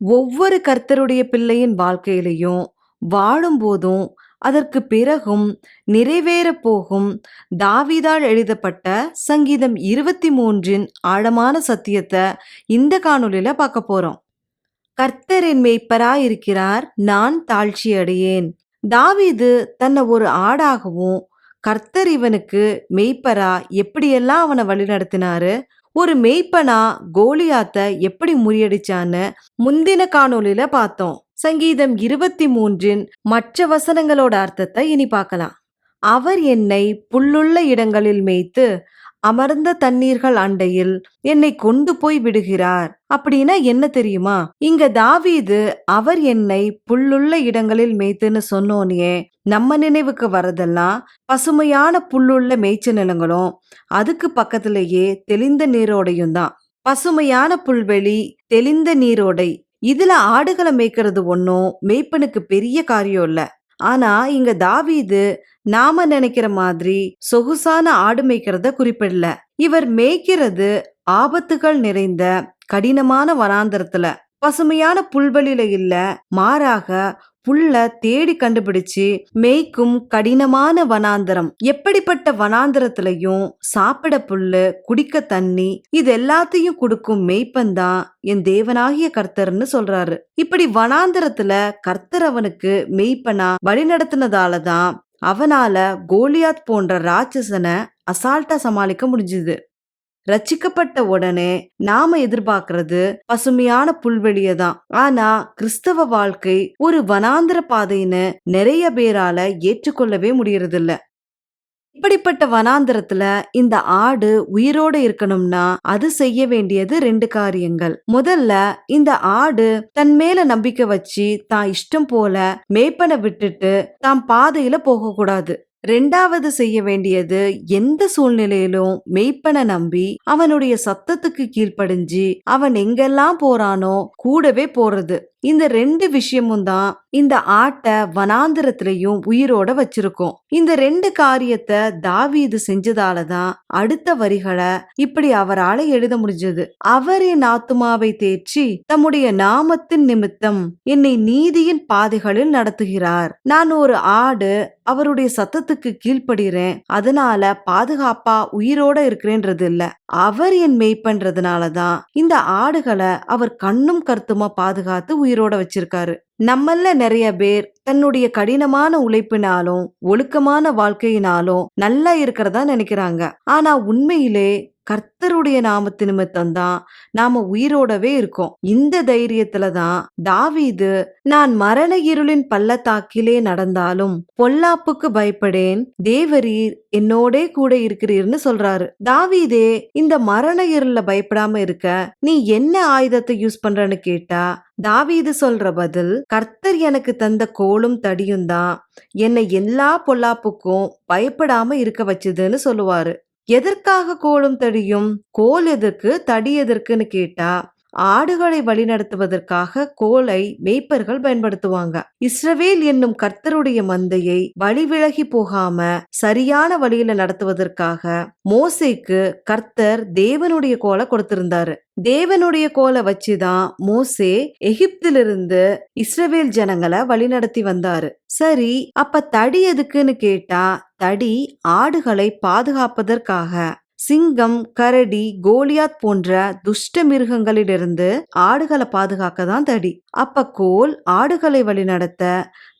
ஒவ்வொரு கர்த்தருடைய பிள்ளையின் வாழ்க்கையிலையும் வாழும்போதும் அதற்கு பிறகும் நிறைவேறப் போகும் தாவீதால் எழுதப்பட்ட சங்கீதம் இருபத்தி மூன்றின் ஆழமான சத்தியத்தை இந்த காணொளியில பார்க்க போறோம். கர்த்தர் என் இருக்கிறார் நான் தாழ்ச்சி அடையேன் தாவீது தன்னை ஒரு ஆடாகவும் கர்த்தர் இவனுக்கு மெய்ப்பரா எப்படியெல்லாம் அவனை வழிநடத்தினாரு? ஒரு மெய்ப்பனா கோலியாத்த எப்படி முறியடிச்சான்னு முந்தின காணொலியில பார்த்தோம். சங்கீதம் இருபத்தி மூன்றின் மற்ற வசனங்களோட அர்த்தத்தை இனி பார்க்கலாம். அவர் என்னை புல்லுள்ள இடங்களில் மேய்த்து அமர்ந்த தண்ணீர்கள் அண்டையில் என்னை கொண்டு போய் விடுகிறார். அப்படின்னா என்ன தெரியுமா? இங்க தாவீது அவர் என்னை புல்லுள்ள இடங்களில் மேய்த்துன்னு சொன்னோனே நம்ம நினைவுக்கு வரதெல்லாம் பசுமையான புல்லுள்ள மேய்ச்ச நிலங்களும் அதுக்கு பக்கத்திலேயே தெளிந்த நீரோடையும் தான். பசுமையான புல்வெளி தெளிந்த நீரோடை. இதுல ஆடுகளை மேய்க்கிறது ஒன்றும் மேய்ப்பனுக்கு பெரிய காரியம் இல்ல. ஆனா இங்க தாவீது நாம நினைக்கிற மாதிரி சொகுசான ஆடு மேய்க்கிறத குறிப்பிடல. இவர் மேய்க்கிறது ஆபத்துகள் நிறைந்த கடினமான வனாந்தரத்துல. பசுமையான புல்வெளியில இல்ல மாறாக புல்ல தேடி கண்டுபிடிச்சு மேய்க்கும் கடினமான வனாந்தரம். எப்படிப்பட்ட வனாந்தரத்திலையும் சாப்பிட புல்லு குடிக்க தண்ணி இது எல்லாத்தையும் கொடுக்கும் மேய்ப்பன்தான் என் தேவனாகிய கர்த்தர்னு சொல்றாரு. இப்படி வனாந்தரத்துல கர்த்தர் அவனுக்கு மெய்ப்பனா வழிநடத்தினதாலதான் அவனால கோலியாத் போன்ற ராட்சசனை அசால்ட்டா சமாளிக்க முடிஞ்சுது. ரச்சிக்கப்பட்ட உடனே நாம எதிர்பார்க்கறது பசுமையான புல்வெளியை தான். ஆனா கிறிஸ்தவ வாழ்க்கை ஒரு வனாந்திர பாதைன்னு நிறைய பேரால ஏற்றுக்கொள்ளவே முடியறதில்ல. இப்படிப்பட்ட வனாந்திரத்துல இந்த ஆடு உயிரோட இருக்கணும்னா அது செய்ய வேண்டியது ரெண்டு காரியங்கள். முதல்ல இந்த ஆடு தன் மேல நம்பிக்கை வச்சு தான் இஷ்டம் போல மேய்ப்பனை விட்டுட்டு தான் பாதையில போக கூடாது ரெண்டாவது செய்ய வேண்டியது எந்த சூழ்நிலையிலும் மெய்ப்பனை நம்பி அவனுடைய சத்தத்துக்கு கீழ்ப்படிஞ்சு அவன் எங்கெல்லாம் போறானோ கூடவே போறது. இந்த ரெண்டு விஷயமும் தான் இந்த ஆட்டை வனாந்திரத்திலையும் உயிரோட வச்சிருக்கும். இந்த ரெண்டு காரியத்தை தாவீது செஞ்சதால தான் அடுத்த வரிகளை இப்படி அவரால எழுத முடிஞ்சது. அவர் என் ஆத்துமாவை தேற்றி தம்முடைய நாமத்தின் நிமித்தம் என்னை நீதியின் பாதைகளில் நடத்துகிறார். நான் ஒரு ஆடு அவருடைய சத்தத்துக்கு கீழ்ப்படுகிறேன் அதனால பாதுகாப்பா உயிரோட இருக்கிறேன்றது இல்ல அவர் என் மெய்ப்பன்றதுனாலதான் இந்த ஆடுகளை அவர் கண்ணும் கருத்துமா பாதுகாத்து உயிரோட வச்சிருக்காரு. நம்மள நிறைய பேர் தன்னுடைய கடினமான உழைப்பினாலும் ஒழுக்கமான வாழ்க்கையினாலும் நல்லா இருக்கிறதா நினைக்கிறாங்க. ஆனா உண்மையிலே கர்த்தருடைய நாமத்து நிமித்தம் தான் நாம உயிரோடவே இருக்கோம். இந்த தைரியத்துல தான் தாவீது நான் மரண இருளின் பள்ளத்தாக்கிலே நடந்தாலும் பொல்லாப்புக்கு பயப்படேன். தேவரீர் என்னோடே கூட இருக்கிறீர்னு சொல்றாரு. தாவீதே இந்த மரண இருள பயப்படாம இருக்க நீ என்ன ஆயுதத்தை யூஸ் பண்றன்னு கேட்டா தாவீது சொல்ற பதில் கர்த்தர் எனக்கு தந்த கோலும் தடியும் தான் என்னை எல்லா பொல்லாப்புக்கும் பயப்படாம இருக்க வச்சதுன்னு சொல்லுவாரு. எதற்காக கோலும் தடியும்? கோல் எதற்கு? தடி எதற்குன்னு கேட்டா ஆடுகளை வழிநடத்துவதற்காக கோலை மேய்ப்பர்கள் பயன்படுத்துவாங்க. இஸ்ரவேல் என்னும் கர்த்தருடைய மந்தையை வழிவிலகி போகாம சரியான வழியில நடத்துவதற்காக மோசைக்கு கர்த்தர் தேவனுடைய கோலை கொடுத்திருந்தாரு. தேவனுடைய கோலை வச்சுதான் மோசே எகிப்திலிருந்து இஸ்ரவேல் ஜனங்களை வழிநடத்தி வந்தாரு. சரி அப்ப தடி எதுக்குன்னு கேட்டா தடி ஆடுகளை பாதுகாப்பதற்காக சிங்கம் கரடி கோலியாத் போன்ற துஷ்ட மிருகங்களிலிருந்து ஆடுகளை பாதுகாக்க தான் தடி. அப்ப கோல் ஆடுகளை வழிநடத்த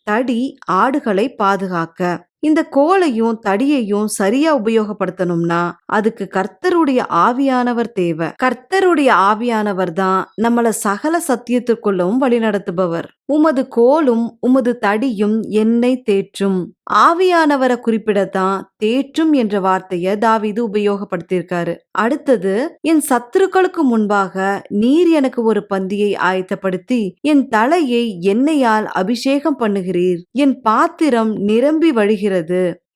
தடி ஆடுகளை பாதுகாக்க. இந்த கோலையும் தடியையும் சரியா உபயோகப்படுத்தணும்னா அதுக்கு கர்த்தருடைய ஆவியானவர் தேவை. கர்த்தருடைய ஆவியானவர் தான் நம்மள சகல சத்தியத்திற்குள்ளவும் வழிநடத்துபவர் உமது கோலும் உமது தடியும் என்னை தேற்றும். ஆவியானவரை குறிப்பிடத்தான் தேற்றும் என்ற வார்த்தைய தாவிது உபயோகப்படுத்தியிருக்காரு. அடுத்தது என் சத்துருக்களுக்கு முன்பாக நீர் எனக்கு ஒரு பந்தியை ஆயத்தப்படுத்தி என் தலையை எண்ணெயால் அபிஷேகம் பண்ணுகிறீர். என் பாத்திரம் நிரம்பி வழிகிறது.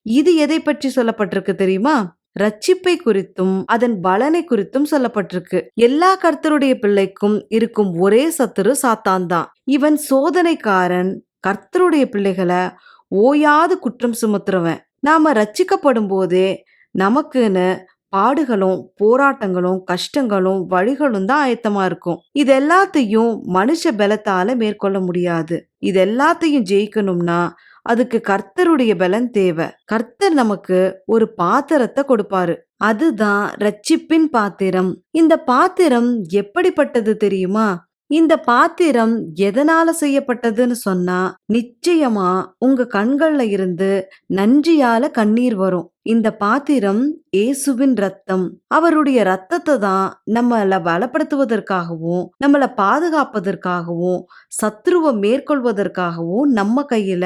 இது எதை பற்றி சொல்லப்பட்டிருக்கு தெரியுமா? ரட்சிப்பை குறித்தும் அதன் பலனை குறித்தும் சொல்லப்பட்டிருக்கு. எல்லா கர்த்தருடைய பிள்ளைக்கும் இருக்கும் ஒரே சத்துரு சாத்தான் தான். இவன் சோதனைக்காரன் கர்த்தருடைய பிள்ளைகளை ஓயாது குற்றம் சுமத்துறவன். நாம ரட்சிக்கப்படும் போதே நமக்குன்னு பாடுகளும் போராட்டங்களும் கஷ்டங்களும் வழிகளும் தான் ஆயத்தமா இருக்கும். இது எல்லாத்தையும் மனுஷ பலத்தால மேற்கொள்ள முடியாது. இது எல்லாத்தையும் ஜெயிக்கணும்னா அதுக்கு கர்த்தருடைய பலன் தேவை. கர்த்தர் நமக்கு ஒரு பாத்திரத்தை கொடுப்பாரு. அதுதான் ரட்சிப்பின் பாத்திரம். இந்த பாத்திரம் எப்படிப்பட்டது தெரியுமா? இந்த பாத்திரம் எதனால செய்யப்பட்டதுன்னு சொன்னா நிச்சயமா உங்க கண்கள்ல இருந்து நன்றியால கண்ணீர் வரும். இந்த பாத்திரம் இயேசுவின் ரத்தம் அவருடைய ரத்தத்தை தான் நம்மள பலப்படுத்துவதற்காகவும் நம்மள பாதுகாப்பதற்காகவும் சத்ருவை மேற்கொள்வதற்காகவும் நம்ம கையில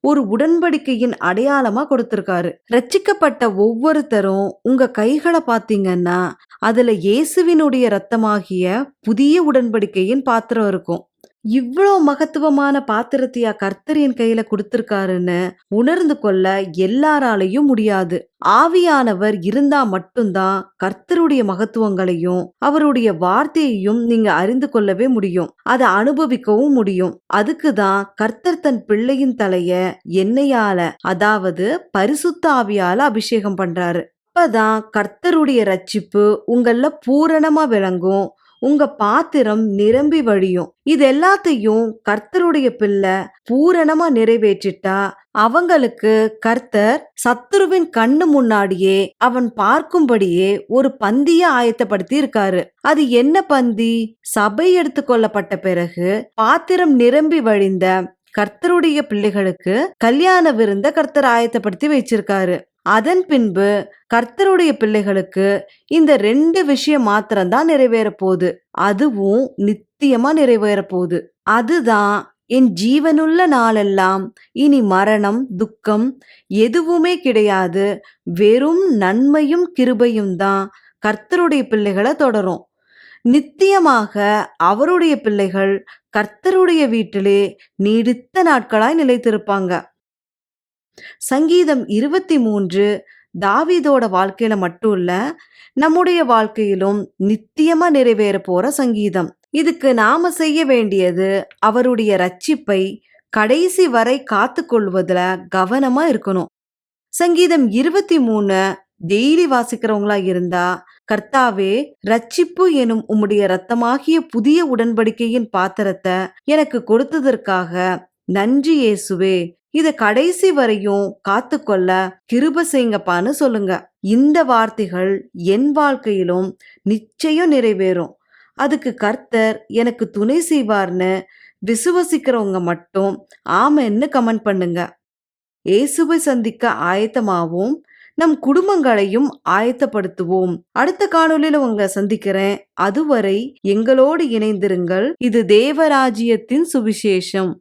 ஒரு உடன்படிக்கையின் அடையாளமா கொடுத்திருக்காரு. ரட்சிக்கப்பட்ட ஒவ்வொருத்தரும் உங்க கைகளை பாத்தீங்கன்னா அதுல இயேசுவினுடைய ரத்தமாகிய புதிய உடன்படிக்கையின் பாத்திரம் இருக்கும். இவ்வளோ மகத்துவமான பாத்திரத்தையா கர்த்தர் என் கையில கொடுத்திருக்காருன்னு உணர்ந்து கொள்ள எல்லாராலையும் முடியாது. ஆவியானவர் இருந்தா மட்டும்தான் கர்த்தருடைய மகத்துவங்களையும் அவருடைய வார்த்தையையும் நீங்க அறிந்து கொள்ளவே முடியும். அதை அனுபவிக்கவும் முடியும். அதுக்கு தான் கர்த்தர் தன் பிள்ளையின் தலைய எண்ணெயால அதாவது பரிசுத்த ஆவியால அபிஷேகம் பண்றாரு. அப்பதான் கர்த்தருடைய ரட்சிப்பு உங்கள பூரணமா விளங்கும். உங்க பாத்திரம் நிரம்பி வழியும். இது எல்லாத்தையும் கர்த்தருடைய பிள்ளை பூரணமா நிறைவேற்றிட்டா அவங்களுக்கு கர்த்தர் சத்துருவின் கண்ணு முன்னாடியே அவன் பார்க்கும்படியே ஒரு பந்திய ஆயத்தப்படுத்தி இருக்காரு. அது என்ன பந்தி? சபை எடுத்துக்கொள்ளப்பட்ட பிறகு பாத்திரம் நிரம்பி வழிந்த கர்த்தருடைய பிள்ளைகளுக்கு கல்யாண விருந்த கர்த்தர் ஆயத்தப்படுத்தி வச்சிருக்காரு. அதன் பின்பு கர்த்தருடைய பிள்ளைகளுக்கு இந்த ரெண்டு விஷயம் மாத்திரம்தான் நிறைவேற போகுது அதுவும் நித்தியமா நிறைவேற போகுது அதுதான் என் ஜீவனுள்ள நாளெல்லாம் இனி மரணம் துக்கம் எதுவுமே கிடையாது. வெறும் நன்மையும் கிருபையும் தான் கர்த்தருடைய பிள்ளைகளை தொடரும். நித்தியமாக அவருடைய பிள்ளைகள் கர்த்தருடைய வீட்டிலே நீடித்த நாட்களாய் நிலைத்திருப்பாங்க. சங்கீதம் இருபத்தி மூன்று தாவீதோட வாழ்க்கையில மட்டும் இல்ல நம்முடைய வாழ்க்கையிலும் நித்தியமா நிறைவேற போற சங்கீதம். இதுக்கு நாம செய்ய வேண்டியது அவருடைய ரட்சிப்பை கடைசி வரை காத்து கொள்வதுல கவனமா இருக்கணும். சங்கீதம் இருபத்தி மூணு டெய்லி வாசிக்கிறவங்களா இருந்தா கர்த்தாவே ரட்சிப்பு எனும் உம்முடைய ரத்தமாகிய புதிய உடன்படிக்கையின் பாத்திரத்தை எனக்கு கொடுத்ததற்காக நன்றி இயேசுவே இத கடைசி வரையும் காத்துக்கொள்ள கிருப செய்யுங்கப்பான்னு சொல்லுங்க. இந்த வார்த்தைகள் என் வாழ்க்கையிலும் நிச்சயம் நிறைவேறும். அதுக்கு கர்த்தர் எனக்கு துணை செய்வார்னு விசுவசிக்கிறவங்க மட்டும் ஆமைன்னு கமெண்ட் பண்ணுங்க. இயேசுவை சந்திக்க ஆயத்தமாகவும் நம் குடும்பங்களையும் ஆயத்தப்படுத்துவோம். அடுத்த காணொலியில உங்களை சந்திக்கிறேன். அதுவரை எங்களோடு இணைந்திருங்கள். இது தேவராஜ்யத்தின் சுவிசேஷம்.